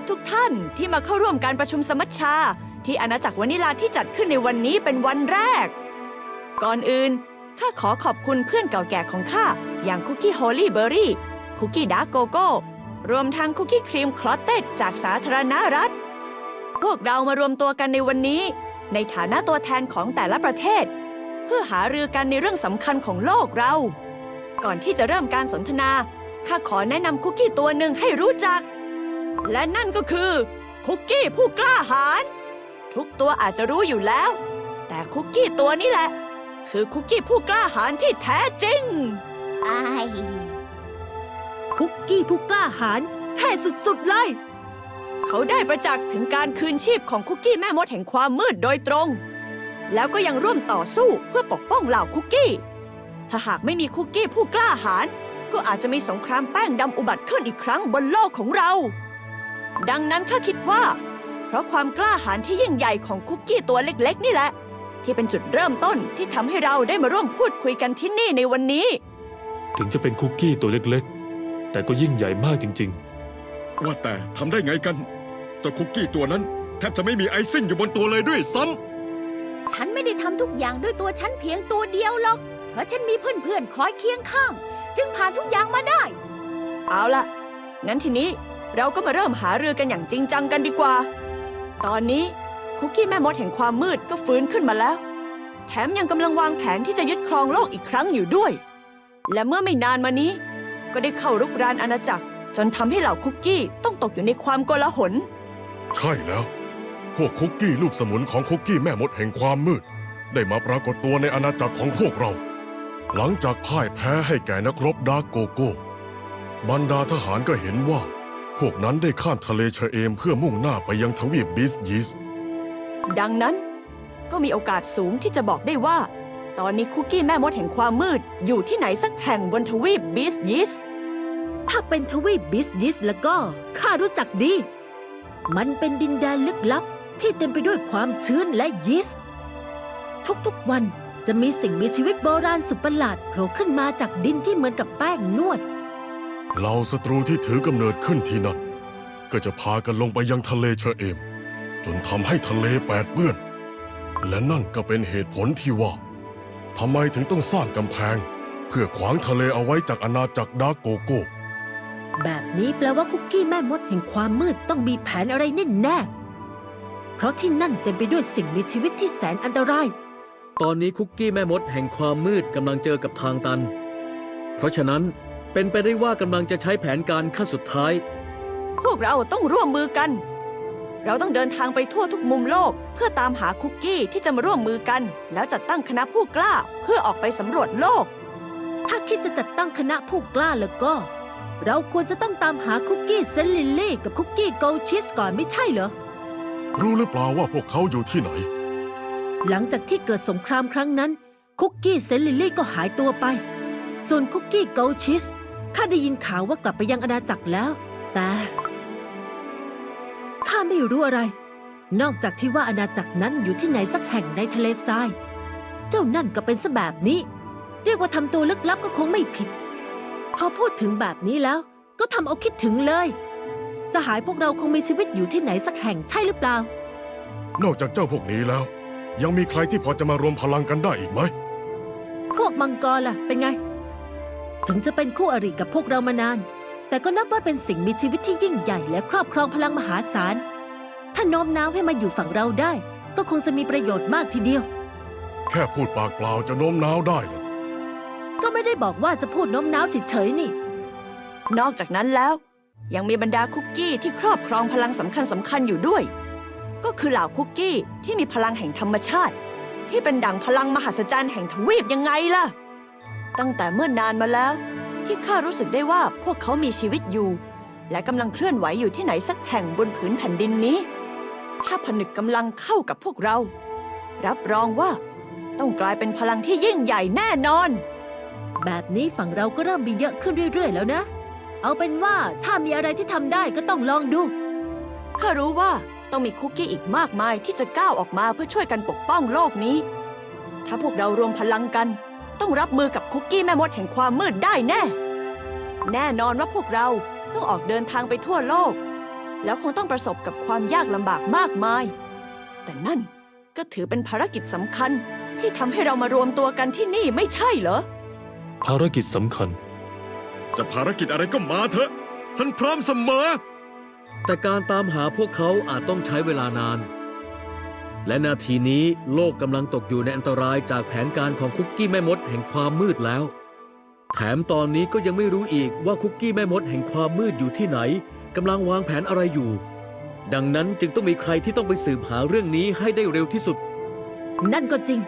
รับทุกท่านที่มาเข้าร่วมการประชุมสมัชชา ที่อาณาจักรวานิลาที่จัดขึ้นในวันนี้เป็นวันแรก ก่อนอื่น ข้าขอขอบคุณเพื่อนเก่าแก่ของข้า อย่างคุกกี้โฮลี่เบอร์รี่ คุกกี้ดาร์กโกโก้ รวมทั้งคุกกี้ครีมคลอตเต็ดจากสาธารณรัฐ พวกเรามารวมตัวกันในวันนี้ ในฐานะตัวแทนของแต่ละประเทศ เพื่อหารือกันในเรื่องสำคัญของโลกเรา ก่อนที่จะเริ่มการสนทนาข้าขอแนะนำคุกกี้ตัวหนึ่งให้รู้จัก และนั่นก็คือ คุกกี้ผู้กล้าหาญทุกตัวอาจจะรู้อยู่แล้ว แต่คุกกี้ตัวนี้แหละ คือคุกกี้ผู้กล้าหาญที่แท้จริงไอายคุกกี้ผู้กล้าหาญแท้สุดๆเลย เขาได้ประจักษ์ถึงการคืนชีพของคุกกี้แม่มดแห่งความมืดโดยตรง แล้วก็ยังร่วมต่อสู้เพื่อปกป้องเหล่าคุกกี้ ถ้าหากไม่มีคุกกี้ผู้กล้าหาญก็อาจจะมีสงครามแป้งดำอุบัติขึ้นอีกครั้งบนโลกของเรา ดังนั้นข้าคิดว่า เพราะความกล้าหาญที่ยิ่งใหญ่ของคุกกี้ตัวเล็กๆ นี่แหละ ที่เป็นจุดเริ่มต้นที่ทำให้เราได้มาร่วมพูดคุยกันที่นี่ในวันนี้ ถึงจะเป็นคุกกี้ตัวเล็กๆ แต่ก็ยิ่งใหญ่มากจริง ว่าแต่ทำได้ไงกัน เจ้าคุกกี้ตัวนั้น แทบจะไม่มีไอซิ่งอยู่บนตัวเลยด้วยซ้ฉันไม่ได้ทำทุกอย่างด้วยตัวฉันเพียงตัวเดียวหรอก เพราะฉันมีเพื่อนๆคอยเคียงข้าง จึงผ่านทุกอย่างมาได้ เอาล่ะงั้นทีนี้ เราก็มาเริ่มหาเรือกันอย่างจริงจังกันดีกว่า ตอนนี้คุกกี้แม่มดแห่งความมืดก็ฟื้นขึ้นมาแล้ว แถมยังกำลังวางแผนที่จะยึดครองโลกอีกครั้งอยู่ด้วย และเมื่อไม่นานมานี้ ก็ได้เข้ารุกรานอาณาจักร จนทำให้เหล่าคุกกี้ต้องตกอยู่ในความโกลาหล ใช่แล้ว พวกคุกกี้ลูกสมุนของคุกกี้แม่มดแห่งความมืด ได้มาปรากฏตัวในอาณาจักรของพวกเรา หลังจากพ่ายแพ้ให้แก่นักรบดาร์กโกโก้บรรดาทหารก็เห็นว่า พวกนั้นได้ข้ามทะเลเชเอมเพื่อมุ่งหน้าไปยังทวีปบิสยิส ดังนั้นก็มีโอกาสสูงที่จะบอกได้ว่า ตอนนี้คุกกี้แม่มดแห่งความมืดอยู่ที่ไหนสักแห่งบนทวีปบิสยิส ถ้าเป็นทวีปบิสยิสแล้วก็ข้ารู้จักดี มันเป็นดินแดนลึกลับที่เต็มไปด้วยความชื้นและยีสต์ทุกๆวันจะมีสิ่งมีชีวิตโบราณสุดประหลาดโผล่ขึ้นมาจากดินที่เหมือนกับแป้งนวด เหล่าศัตรูที่ถือกำเนิดขึ้นที่นั่น ก็จะพากันลงไปยังทะเลเชเอม จนทำให้ทะเลแปดเปื้อน และนั่นก็เป็นเหตุผลที่ว่าทำไมถึงต้องสร้างกำแพง เพื่อขวางทะเลเอาไว้จากอาณาจักรดาร์กโกโก้ แบบนี้แปลว่าคุกกี้แม่มดแห่งความมืดต้องมีแผนอะไรแน่แน่ๆเพราะที่นั่นเต็มไปด้วยสิ่งมีชีวิตที่แสนอันตราย ตอนนี้คุกกี้แม่มดแห่งความมืดกำลังเจอกับทางตัน เพราะฉะนั้น เป็นไปได้ว่ากำลังจะใช้แผนการขั้นสุดท้าย พวกเราต้องร่วมมือกัน เราต้องเดินทางไปทั่วทุกมุมโลก เพื่อตามหาคุกกี้ที่จะมาร่วมมือกัน แล้วจัดตั้งคณะผู้กล้าเพื่อออกไปสำรวจโลก ถ้าคิดจะจัดตั้งคณะผู้กล้าแล้วก็ เราควรจะต้องตามหาคุกกี้เซนลิลลี่กับคุกกี้โกลชิสก่อนไม่ใช่เหรอ รู้หรือเปล่าว่าพวกเขาอยู่ที่ไหน หลังจากที่เกิดสงครามครั้งนั้น คุกกี้เซนลิลลี่ก็หายตัวไป ส่วนคุกกี้โกลชิส ข้าได้ยินข่าวว่ากลับไปยังอาณาจักรแล้ว แต่ข้าไม่รู้อะไร นอกจากที่ว่าอาณาจักรนั้นอยู่ที่ไหนสักแห่งในทะเลทราย เจ้านั่นก็เป็นซะแบบนี้ เรียกว่าทำตัวลึกลับก็คงไม่ผิด พอพูดถึงแบบนี้แล้ว ก็ทำเอาคิดถึงเลย สหายพวกเราคงมีชีวิตอยู่ที่ไหนสักแห่งใช่หรือเปล่า นอกจากเจ้าพวกนี้แล้ว ยังมีใครที่พอจะมารวมพลังกันได้อีกไหม พวกมังกรล่ะ เป็นไง ถึงจะเป็นคู่อริกับพวกเรามานาน แต่ก็นับว่าเป็นสิ่งมีชีวิตที่ยิ่งใหญ่และครอบครองพลังมหาศาล ถ้าโน้มน้าวให้มาอยู่ฝั่งเราได้ ก็คงจะมีประโยชน์มากทีเดียว แค่พูดปากเปล่าจะโน้มน้าวได้เหรอก็ไม่ได้บอกว่าจะพูดโน้มน้าวเฉยๆนี่ นอกจากนั้นแล้ว ยังมีบรรดาคุกกี้ที่ครอบครองพลังสำคัญสำคัญอยู่ด้วย ก็คือเหล่าคุกกี้ที่มีพลังแห่งธรรมชาติ ที่เป็นดั่งพลังมหัศจรรย์แห่งทวีปยังไงล่ะ ตั้งแต่เมื่อนานมาแล้ว ที่ข้ารู้สึกได้ว่าพวกเขามีชีวิตอยู่ และกำลังเคลื่อนไหวอยู่ที่ไหนสักแห่งบนผืนแผ่นดินนี้ ถ้าผนึกกำลังเข้ากับพวกเรา รับรองว่า ต้องกลายเป็นพลังที่ยิ่งใหญ่แน่นอน แบบนี้ฝั่งเราก็เริ่มมีเยอะขึ้นเรื่อยๆ แล้วนะ เอาเป็นว่าถ้ามีอะไรที่ทำได้ก็ต้องลองดูข้ารู้ว่าต้องมีคุกกี้อีกมากมายที่จะก้าวออกมาเพื่อช่วยกันปกป้องโลกนี้ ถ้าพวกเรารวมพลังกัน ต้องรับมือกับคุกกี้แม่มดแห่งความมืดได้แน่ แน่นอนว่าพวกเราต้องออกเดินทางไปทั่วโลก แล้วคงต้องประสบกับความยากลำบากมากมาย แต่นั่นก็ถือเป็นภารกิจสำคัญที่ทำให้เรามารวมตัวกันที่นี่ไม่ใช่เหรอ ภารกิจสำคัญ จะภารกิจอะไรก็มาเถอะ ฉันพร้อมเสมอ แต่การตามหาพวกเขาอาจต้องใช้เวลานาน และนาทีนี้โลกกำลังตกอยู่ในอันตรายจากแผนการของคุกกี้แม่มดแห่งความมืดแล้ว แถมตอนนี้ก็ยังไม่รู้อีกว่าคุกกี้แม่มดแห่งความมืดอยู่ที่ไหนกำลังวางแผนอะไรอยู่ ดังนั้นจึงต้องมีใครที่ต้องไปสืบหาเรื่องนี้ให้ได้เร็วที่สุด นั่นก็จริง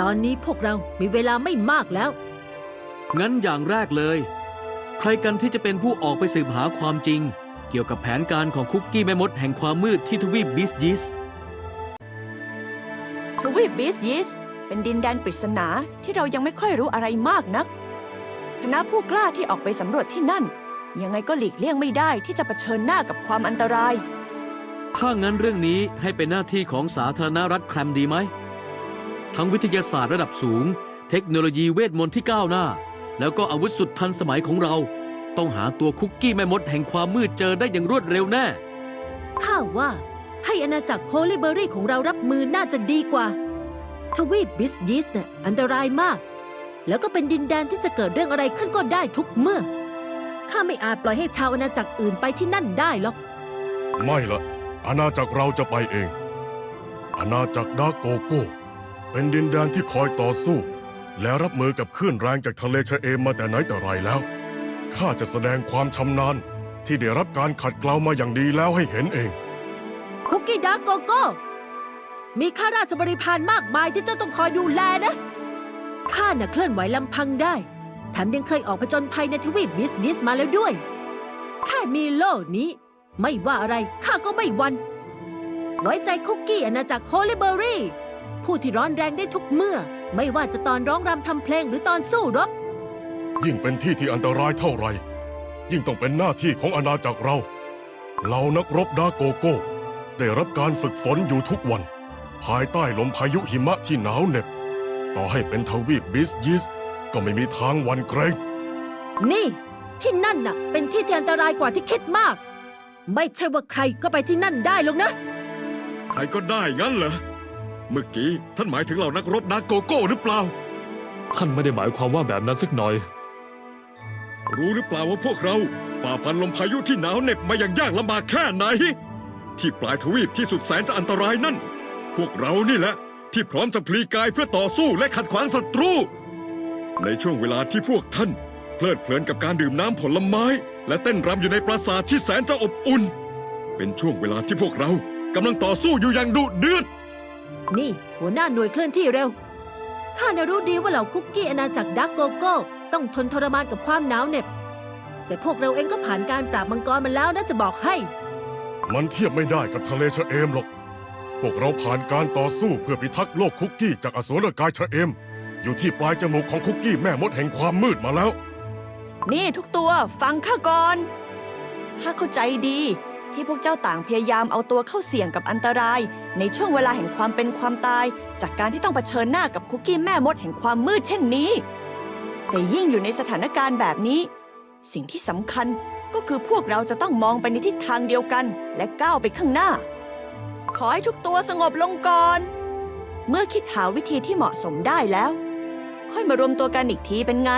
ตอนนี้พวกเรามีเวลาไม่มากแล้ว งั้นอย่างแรกเลย ใครกันที่จะเป็นผู้ออกไปสืบหาความจริง เกี่ยวกับแผนการของคุกกี้แม่มดแห่งความมืดที่ทวีปบิสยิสท วีปบิสยิสเป็นดินแดนปริศนาที่เรายังไม่ค่อยรู้อะไรมากนัก คณะผู้กล้าที่ออกไปสำรวจที่นั่น ยังไงก็หลีกเลี่ยงไม่ได้ที่จะเผชิญหน้ากับความอันตราย ถ้างั้นเรื่องนี้ให้เป็นหน้าที่ของสาธารณรัฐแครมดีไหม ทั้งวิทยาศาสตร์ระดับสูง เทคโนโลยีเวทมนต์ที่ก้าวหน้า แล้วก็อาวุธสุดทันสมัยของเรา ต้องหาตัวคุกกี้แม่มดแห่งความมืดเจอได้อย่างรวดเร็วแน่ข้าว่า ให้อาณาจักรโฮลิเบอรี่ของเรารับมือน่าจะดีกว่า ทวีปบิสยิสเนี่ยอันตรายมาก แล้วก็เป็นดินแดนที่จะเกิดเรื่องอะไรขึ้นก็ได้ทุกเมื่อ ข้าไม่อาจปล่อยให้ชาวอาณาจักรอื่นไปที่นั่นได้หรอก ไม่ละอาณาจักรเราจะไปเอง อาณาจักรดาโกโก้ เป็นดินแดนที่คอยต่อสู้ และรับมือกับคลื่นแรงจากทะเลชะเอมมาแต่ไหนแต่ไรแล้ว ข้าจะแสดงความชำนาญที่ได้รับการขัดเกลามาอย่างดีแล้วให้เห็นเอง คุกกี้ดาร์กโกโก้ มีข้าราชบริพารมากมายที่เจ้าต้องคอยดูแลนะ ข้าน่ะเคลื่อนไหวลำพังได้ แถมยังเคยออกผจญภัยในทวีปบิสนิสมาแล้วด้วย แค่มีโล่นี้ ไม่ว่าอะไรข้าก็ไม่หวัน ไว้ใจคุกกี้อาณาจักรโฮลิเบอรี่ ผู้ที่ร้อนแรงได้ทุกเมื่อ ไม่ว่าจะตอนร้องรำทำเพลงหรือตอนสู้รบ ยิ่งเป็นที่ที่อันตรายเท่าไหร่ ยิ่งต้องเป็นหน้าที่ของอาณาจักรเราเหล่านักรบดาโกโก้ ได้รับการฝึกฝนอยู่ทุกวัน ภายใต้ลมพายุหิมะที่หนาวเหน็บ ต่อให้เป็นทวีปบิสยิส ก็ไม่มีทางหวันเกรงนี่ ที่นั่นน่ะ เป็นที่ที่อันตรายกว่าที่คิดมาก ไม่ใช่ว่าใครก็ไปที่นั่นได้หรอกนะ ใครก็ได้งั้นเหรอ เมื่อกี้ท่านหมายถึงเหล่านักรบดาโกโก้หรือเปล่า ท่านไม่ได้หมายความว่าแบบนั้นสักหน่อย รู้หรือเปล่าว่าพวกเรา ฝ่าฟันลมพายุที่หนาวเหน็บมาอย่างยากลำบากแค่ไหน ที่ปลายทวีปที่สุดแสนจะอันตรายนั่น พวกเรานี่แหละ ที่พร้อมจะพลีกายเพื่อต่อสู้และขัดขวางศัตรู ในช่วงเวลาที่พวกท่าน เพลิดเพลินกับการดื่มน้ำผลไม้ และเต้นรำอยู่ในปราสาทที่แสนจะอบอุ่น เป็นช่วงเวลาที่พวกเรากำลังต่อสู้อยู่อย่างดุเดือด นี่ หัวหน้าหน่วยเคลื่อนที่เร็ว ข้าน่ะรู้ดีว่าเหล่าคุกกี้อาณาจักรดักโกโก้ ต้องทนทรมานกับความหนาวเหน็บ แต่พวกเราเองก็ผ่านการปราบมังกรมาแล้วนะจะบอกให้ มันเทียบไม่ได้กับทะเลชะเอมหรอก พวกเราผ่านการต่อสู้เพื่อพิทักษ์โลกคุกกี้จากอสูรกายชะเอม อยู่ที่ปลายจมูกของคุกกี้แม่มดแห่งความมืดมาแล้ว นี่ทุกตัวฟังข้าก่อนข้าเข้าใจดี ที่พวกเจ้าต่างพยายามเอาตัวเข้าเสี่ยงกับอันตราย ในช่วงเวลาแห่งความเป็นความตาย จากการที่ต้องเผชิญหน้ากับคุกกี้แม่มดแห่งความมืดเช่นนี้ แต่ยิ่งอยู่ในสถานการณ์แบบนี้ สิ่งที่สำคัญก็คือพวกเราจะต้องมองไปในทิศทางเดียวกัน และก้าวไปข้างหน้า ขอให้ทุกตัวสงบลงก่อน เมื่อคิดหาวิธีที่เหมาะสมได้แล้ว ค่อยมารวมตัวกันอีกทีเป็นไง